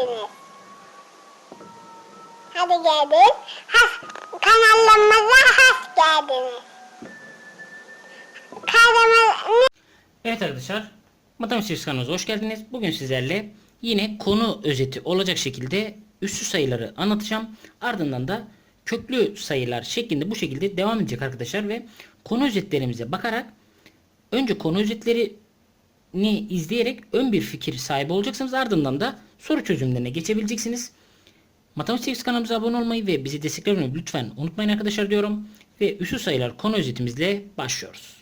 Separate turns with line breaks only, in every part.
geldiniz. Hadi gelin. Has, kanalımıza hoş geldiniz. Kanalımız
Evet arkadaşlar, Matematik kanalımıza hoş geldiniz. Bugün sizlerle yine konu özeti olacak şekilde üssü sayıları anlatacağım. Ardından da köklü sayılar şeklinde bu şekilde devam edecek arkadaşlar ve konu özetlerimize bakarak önce konu özetlerini izleyerek ön bir fikir sahibi olacaksınız. Ardından da soru çözümlerine geçebileceksiniz. Matematik kanalımıza abone olmayı ve bizi desteklemeyi lütfen unutmayın arkadaşlar diyorum. Ve üssü sayılar konu özetimizle başlıyoruz.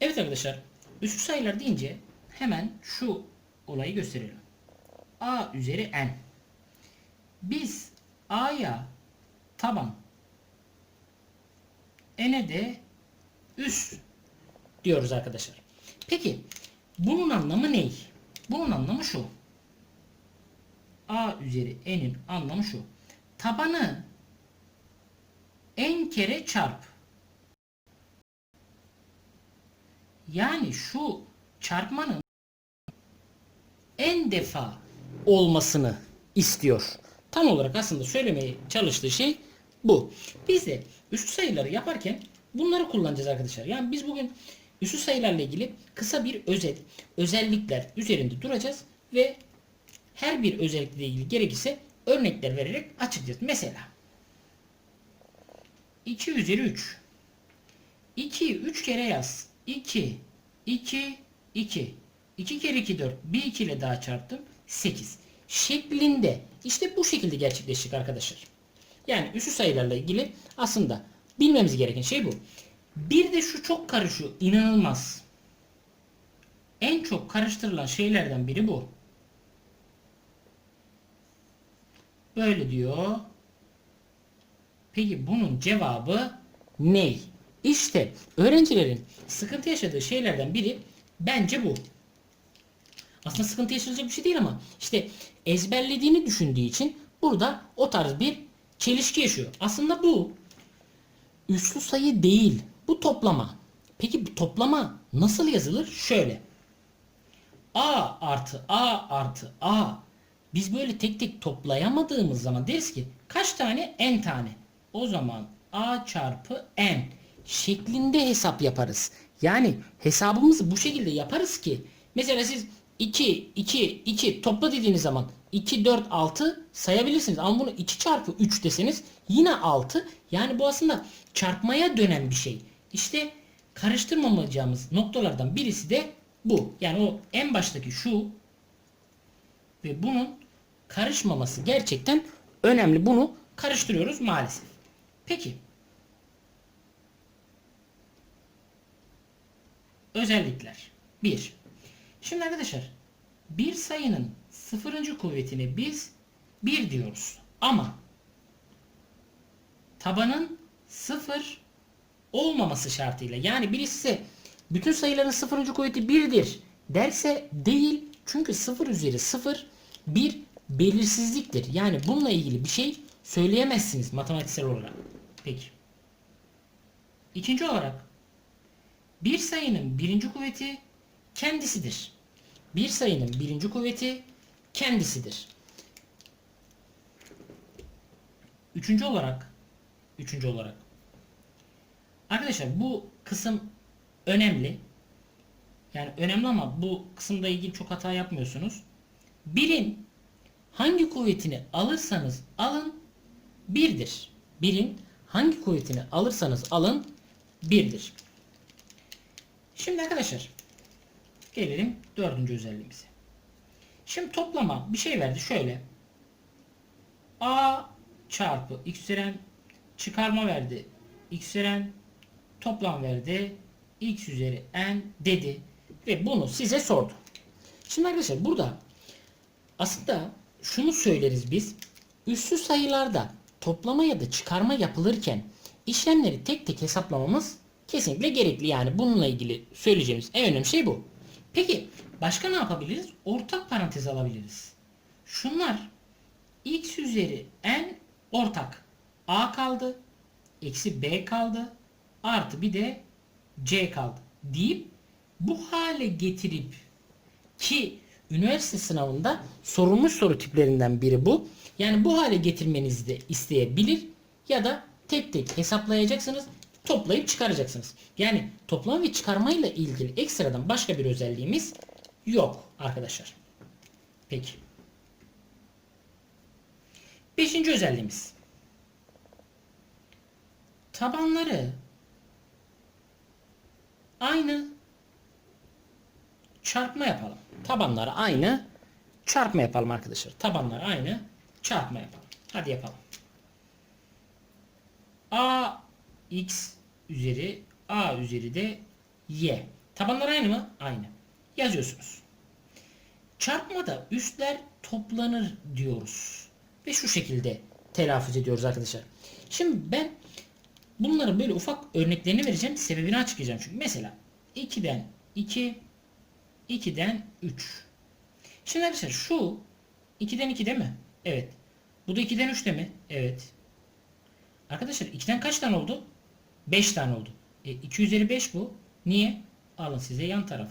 Evet arkadaşlar, üslü sayılar deyince hemen şu olayı gösterelim. A üzeri n. Biz A'ya taban, n'e de üst diyoruz arkadaşlar. Peki bunun anlamı ne? Bunun anlamı şu. A üzeri n'in anlamı şu. Tabanı n kere çarp. Yani şu çarpmanın en defa olmasını istiyor. Tam olarak aslında söylemeye çalıştığı şey bu. Biz de üstü sayıları yaparken bunları kullanacağız arkadaşlar. Yani biz bugün üstü sayılarla ilgili kısa bir özet, özellikler üzerinde duracağız ve her bir özellikle ilgili gerekirse örnekler vererek açıklayacağız. Mesela 2 üzeri 3 2 3 kere yaz. 2 2 2 2 kere 2 4 bir 2 ile daha çarptım 8 şeklinde işte bu şekilde gerçekleşecek arkadaşlar. Yani üstü sayılarla ilgili aslında bilmemiz gereken şey bu. Bir de şu çok karışıyor. inanılmaz. En çok karıştırılan şeylerden biri bu. Böyle diyor. Peki bunun cevabı ne? İşte öğrencilerin sıkıntı yaşadığı şeylerden biri bence bu. Aslında sıkıntı yaşayacak bir şey değil ama işte ezberlediğini düşündüğü için burada o tarz bir çelişki yaşıyor. Aslında bu üslü sayı değil. Bu toplama. Peki bu toplama nasıl yazılır? Şöyle. A artı A artı A. Biz böyle tek tek toplayamadığımız zaman deriz ki kaç tane? N tane. O zaman A çarpı N şeklinde hesap yaparız. Yani hesabımızı bu şekilde yaparız ki mesela siz 2, 2, 2 topla dediğiniz zaman 2, 4, 6 sayabilirsiniz. Ama bunu 2 çarpı 3 deseniz yine 6. Yani bu aslında çarpmaya dönen bir şey. İşte karıştırmamayacağımız noktalardan birisi de bu. Yani o en baştaki şu ve bunun karışmaması gerçekten önemli. Bunu karıştırıyoruz maalesef. Peki. Özellikler. 1. Şimdi arkadaşlar bir sayının sıfırıncı kuvvetini biz 1 diyoruz. Ama tabanın 0 olmaması şartıyla yani birisi bütün sayıların sıfırıncı kuvveti 1'dir derse değil çünkü 0 üzeri 0 bir belirsizliktir. Yani bununla ilgili bir şey söyleyemezsiniz matematiksel olarak. Peki. İkinci olarak bir sayının birinci kuvveti kendisidir. Bir sayının birinci kuvveti kendisidir. Üçüncü olarak üçüncü olarak arkadaşlar bu kısım önemli. Yani önemli ama bu kısımda ilgili çok hata yapmıyorsunuz. Birin hangi kuvvetini alırsanız alın birdir. Birin hangi kuvvetini alırsanız alın birdir. Şimdi arkadaşlar gelelim dördüncü özelliğimize. Şimdi toplama bir şey verdi şöyle. A çarpı x üzeri çıkarma verdi. x üzeri toplam verdi. x üzeri n dedi. Ve bunu size sordu. Şimdi arkadaşlar burada aslında şunu söyleriz biz. Üssü sayılarda toplama ya da çıkarma yapılırken işlemleri tek tek hesaplamamız kesinlikle gerekli. Yani bununla ilgili söyleyeceğimiz en önemli şey bu. Peki başka ne yapabiliriz? Ortak parantez alabiliriz. Şunlar x üzeri n ortak. a kaldı. Eksi b kaldı. Artı bir de c kaldı. Deyip bu hale getirip ki üniversite sınavında sorulmuş soru tiplerinden biri bu. Yani bu hale getirmenizi de isteyebilir ya da tek tek hesaplayacaksınız, toplayıp çıkaracaksınız. Yani toplama ve çıkarmayla ilgili ekstradan başka bir özelliğimiz yok arkadaşlar. Peki. Beşinci özelliğimiz. Tabanları aynı çarpma yapalım. Tabanları aynı çarpma yapalım arkadaşlar. Tabanları aynı çarpma yapalım. Hadi yapalım. A x üzeri a üzeri de y. Tabanlar aynı mı? Aynı. Yazıyorsunuz. Çarpmada üstler toplanır diyoruz. Ve şu şekilde telaffuz ediyoruz arkadaşlar. Şimdi ben bunları böyle ufak örneklerini vereceğim. Sebebini açıklayacağım. Çünkü mesela 2'den 2 2'den 3. Şimdi arkadaşlar şu 2'den 2 değil mi? Evet. Bu da 2'den 3 değil mi? Evet. Arkadaşlar 2'den kaç tane oldu? 5 tane oldu. E, 2 üzeri 5 bu. Niye? Alın size yan taraf.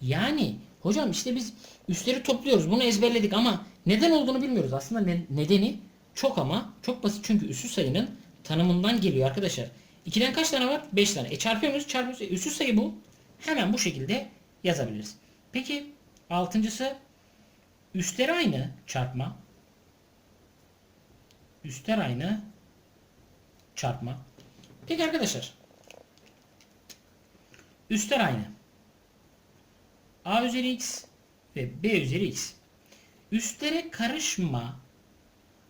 Yani hocam işte biz üstleri topluyoruz. Bunu ezberledik ama neden olduğunu bilmiyoruz. Aslında ne- nedeni çok ama çok basit. Çünkü üssü sayının tanımından geliyor arkadaşlar. 2'den kaç tane var? 5 tane. E çarpıyor muyuz? Çarpıyoruz. E, üssü sayı bu. Hemen bu şekilde yazabiliriz. Peki altıncısı üstleri aynı çarpma. Üstler aynı çarpma. Peki arkadaşlar. Üstler aynı. A üzeri x ve B üzeri x. Üstlere karışma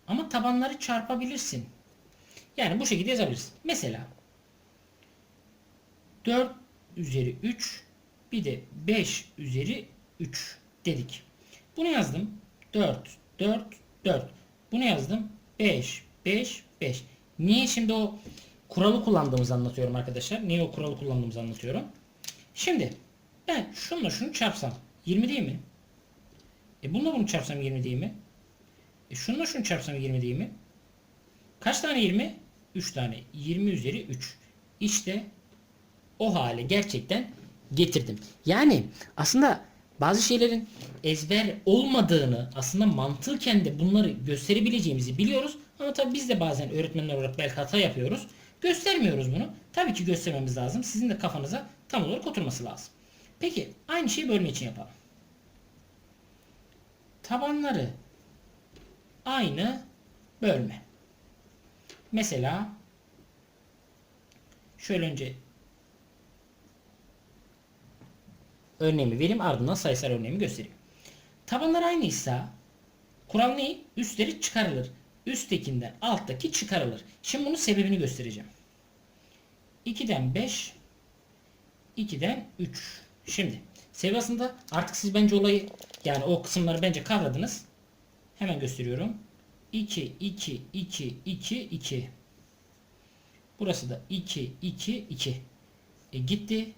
ama tabanları çarpabilirsin. Yani bu şekilde yazabilirsin. Mesela 4 üzeri 3 bir de 5 üzeri 3 dedik. Bunu yazdım. 4, 4, 4. Bunu yazdım. 5, 5, 5. Niye şimdi o kuralı kullandığımızı anlatıyorum arkadaşlar. Niye o kuralı kullandığımızı anlatıyorum. Şimdi ben şununla şunu çarpsam 20 değil mi? E bununla bunu çarpsam 20 değil mi? E şununla şunu çarpsam 20 değil mi? Kaç tane 20? 3 tane. 20 üzeri 3. İşte o hale gerçekten getirdim. Yani aslında bazı şeylerin ezber olmadığını aslında mantıken de bunları gösterebileceğimizi biliyoruz. Ama tabii biz de bazen öğretmenler olarak belki hata yapıyoruz. Göstermiyoruz bunu. Tabii ki göstermemiz lazım. Sizin de kafanıza tam olarak oturması lazım. Peki aynı şeyi bölme için yapalım. Tabanları aynı bölme. Mesela şöyle önce örneğimi vereyim ardından sayısal örneğimi göstereyim. Tabanlar aynıysa kural ne? Üstleri çıkarılır. Üsttekinden alttaki çıkarılır. Şimdi bunun sebebini göstereceğim. 2'den 5 2'den 3. Şimdi seviyasında artık siz bence olayı yani o kısımları bence kavradınız. Hemen gösteriyorum. 2 2 2 2 2 Burası da 2 2 2 e gitti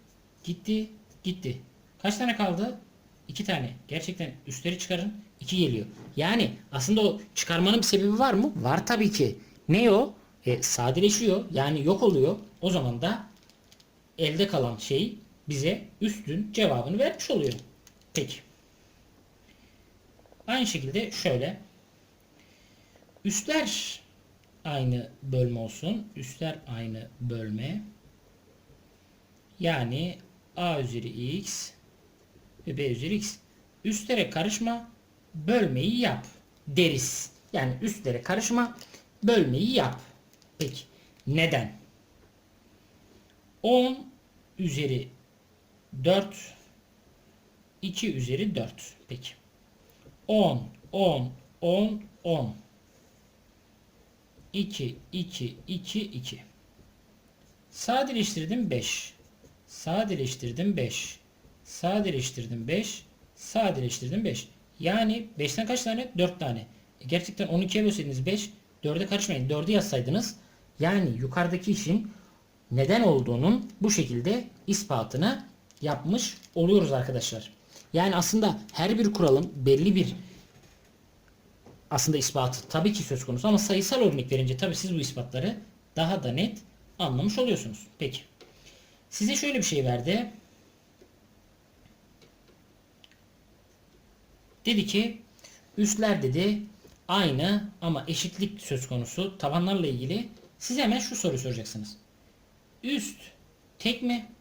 gitti gitti. Kaç tane kaldı? 2 tane. Gerçekten üstleri çıkarın. 2 geliyor. Yani aslında o çıkarmanın bir sebebi var mı? Var tabii ki. Ne o? E, sadeleşiyor. Yani yok oluyor. O zaman da elde kalan şey bize üstün cevabını vermiş oluyor. Peki. Aynı şekilde şöyle. Üstler aynı bölme olsun. Üstler aynı bölme. Yani a üzeri x ve b üzeri x. Üstlere karışma, bölmeyi yap deriz. Yani üstlere karışma, bölmeyi yap. Peki neden? 10 üzeri 4 2 üzeri 4. Peki. 10 10 10 10 2 2 2 2 Sadeleştirdim 5. Sadeleştirdim 5. Sadeleştirdim 5. Sadeleştirdim 5. Yani 5'ten kaç tane? 4 tane. E gerçekten 12'ye bölseydiniz 5. 4'e karışmayın. 4'ü yazsaydınız yani yukarıdaki işin neden olduğunun bu şekilde ispatını yapmış oluyoruz arkadaşlar. Yani aslında her bir kuralın belli bir aslında ispatı tabii ki söz konusu ama sayısal örnek verince tabii siz bu ispatları daha da net anlamış oluyorsunuz. Peki. Size şöyle bir şey verdi. Dedi ki üstler dedi aynı ama eşitlik söz konusu tabanlarla ilgili size hemen şu soruyu soracaksınız. Üst tek mi?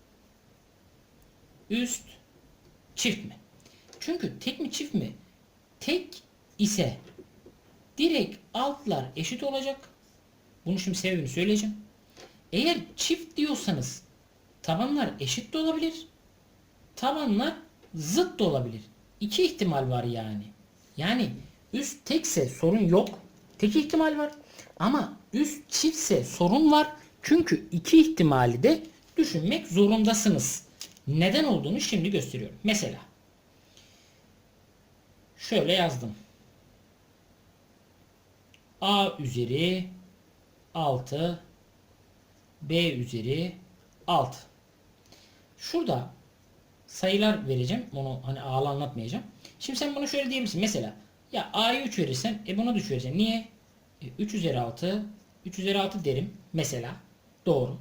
Üst çift mi? Çünkü tek mi çift mi? Tek ise direkt altlar eşit olacak. Bunu şimdi sebebini söyleyeceğim. Eğer çift diyorsanız tabanlar eşit de olabilir. Tabanlar zıt da olabilir. İki ihtimal var yani. Yani üst tekse sorun yok. Tek ihtimal var. Ama üst çiftse sorun var. Çünkü iki ihtimali de düşünmek zorundasınız. Neden olduğunu şimdi gösteriyorum. Mesela şöyle yazdım. A üzeri 6 B üzeri 6. Şurada sayılar vereceğim. Onu hani A'lı anlatmayacağım. Şimdi sen bunu şöyle diyebilirsin. Mesela ya A'yı 3 verirsen e buna 3 verirsen. Niye? E, 3 üzeri 6 3 üzeri 6 derim. Mesela. Doğru.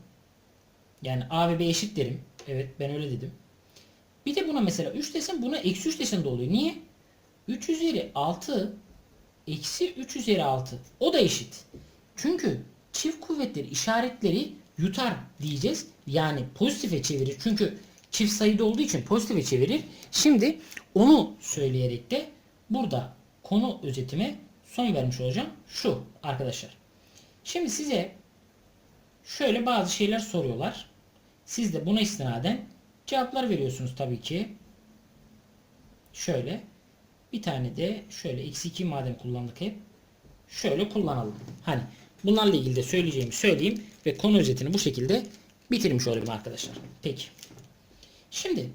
Yani A ve B eşit derim. Evet ben öyle dedim. Bir de buna mesela 3 desem buna eksi 3 desen de oluyor. Niye? 3 üzeri 6 eksi 3 üzeri 6. O da eşit. Çünkü çift kuvvetleri işaretleri yutar diyeceğiz. Yani pozitife çevirir. Çünkü çift sayıda olduğu için pozitife çevirir. Şimdi onu söyleyerek de burada konu özetime son vermiş olacağım. Şu arkadaşlar. Şimdi size şöyle bazı şeyler soruyorlar. Siz de buna istinaden cevaplar veriyorsunuz tabii ki. Şöyle bir tane de şöyle x2 madem kullandık hep. Şöyle kullanalım. Hani bunlarla ilgili de söyleyeceğimi söyleyeyim ve konu özetini bu şekilde bitirmiş olayım arkadaşlar. Peki. Şimdi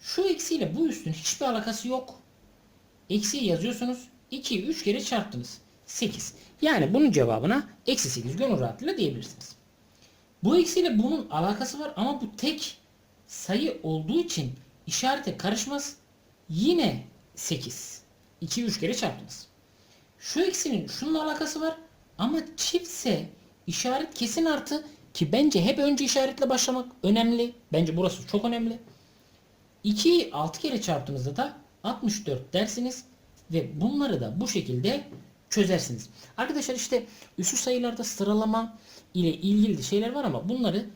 şu eksiyle bu üstün hiçbir alakası yok. Eksiyi yazıyorsunuz. 2'yi 3 kere çarptınız. 8. Yani bunun cevabına eksi 8 gönül rahatlığıyla diyebilirsiniz. Bu eksiyle bunun alakası var ama bu tek sayı olduğu için işarete karışmaz. Yine 8. 2'yi 3 kere çarptınız. Şu eksinin şununla alakası var ama çiftse işaret kesin artı ki bence hep önce işaretle başlamak önemli. Bence burası çok önemli. 2'yi 6 kere çarptığınızda da 64 dersiniz ve bunları da bu şekilde çözersiniz. Arkadaşlar işte üstü sayılarda sıralama ile ilgili şeyler var ama bunları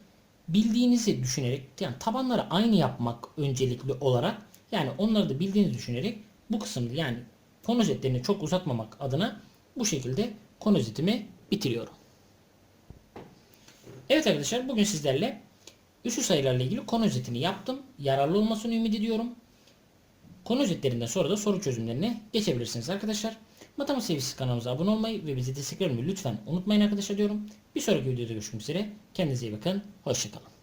bildiğinizi düşünerek yani tabanları aynı yapmak öncelikli olarak yani onları da bildiğinizi düşünerek bu kısımda yani konu özetlerini çok uzatmamak adına bu şekilde konu özetimi bitiriyorum. Evet arkadaşlar bugün sizlerle üstü sayılarla ilgili konu özetini yaptım. Yararlı olmasını ümit ediyorum. Konu özetlerinden sonra da soru çözümlerine geçebilirsiniz arkadaşlar. Matematik Sevgisi kanalımıza abone olmayı ve bizi desteklemeyi lütfen unutmayın arkadaşlar diyorum. Bir sonraki videoda görüşmek üzere. Kendinize iyi bakın. Hoşçakalın.